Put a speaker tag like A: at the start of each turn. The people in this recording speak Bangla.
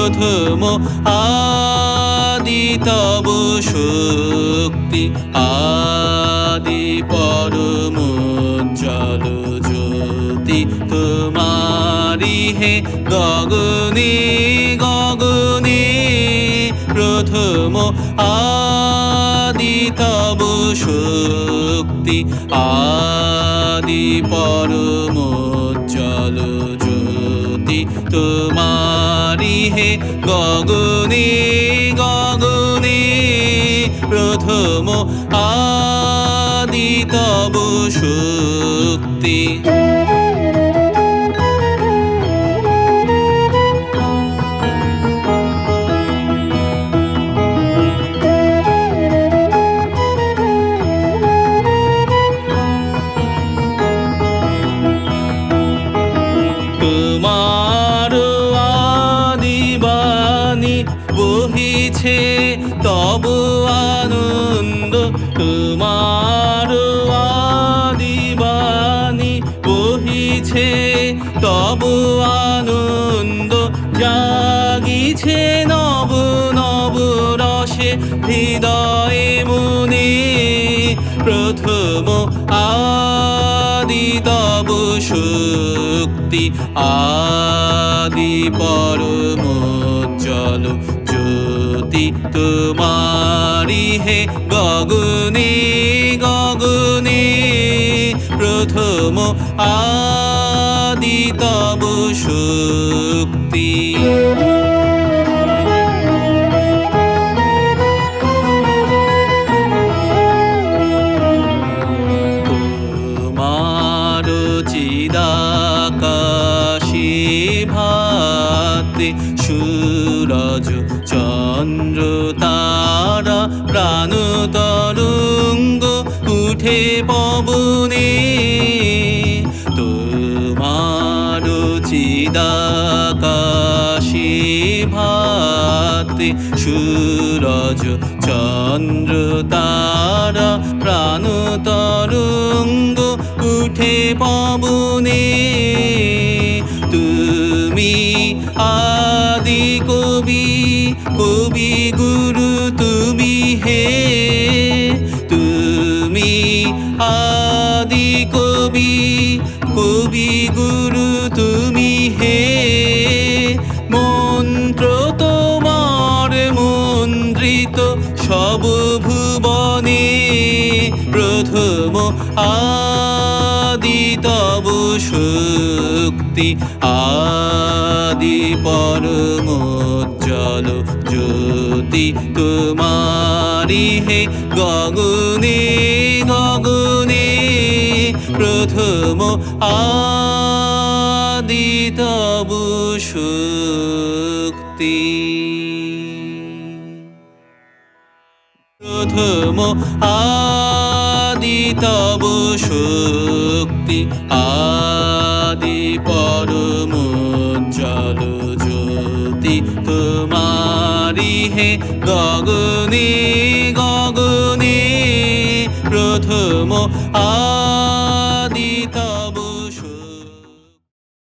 A: প্রথম আদি তব শক্তি, আদি পরম জল জ্যোতি। তোমারি হে গগনে গগনে, প্রথম আদি তব শক্তি, আদি পরম জল জ্যোতি। তোমারি হে গগনে গগনে প্রথম আদি তব শক্তি। বহিছে তব আনন্দ তোমার আদিবাণী বহিছে, তব আনন্দ জাগিছে নব নব রসে হৃদয়ে মনে। প্রথম আদি তব শক্তি আদি তোমারি হে গগনে গগনে প্রথম আদি তব শক্তি চিদাকাশে সূরজ চন্দ্র তারা প্রাণ তরঙ্গ উঠে পবনে। তোমার চিদাকাশে ভাতে সূরজ চন্দ্র তারা প্রাণ তরঙ্গ উঠে পবনে। তুমি কবি কবি গুরু তুমি হে, তুমি আদি কবি কবি গুরু তুমি হে। মন্ত্র তোমার মন্ত্রিত সব ভুবনে প্রথম আদি তব শক্তি, আদি পরম জল জ্যোতি তোমারি হে গগনে গগনে প্রথম আদি তব শক্তি প্রথম আদি তব শক্তি আদি পরম জল জ্যোতি তোমারি হে গগনে গগনে প্রথম আ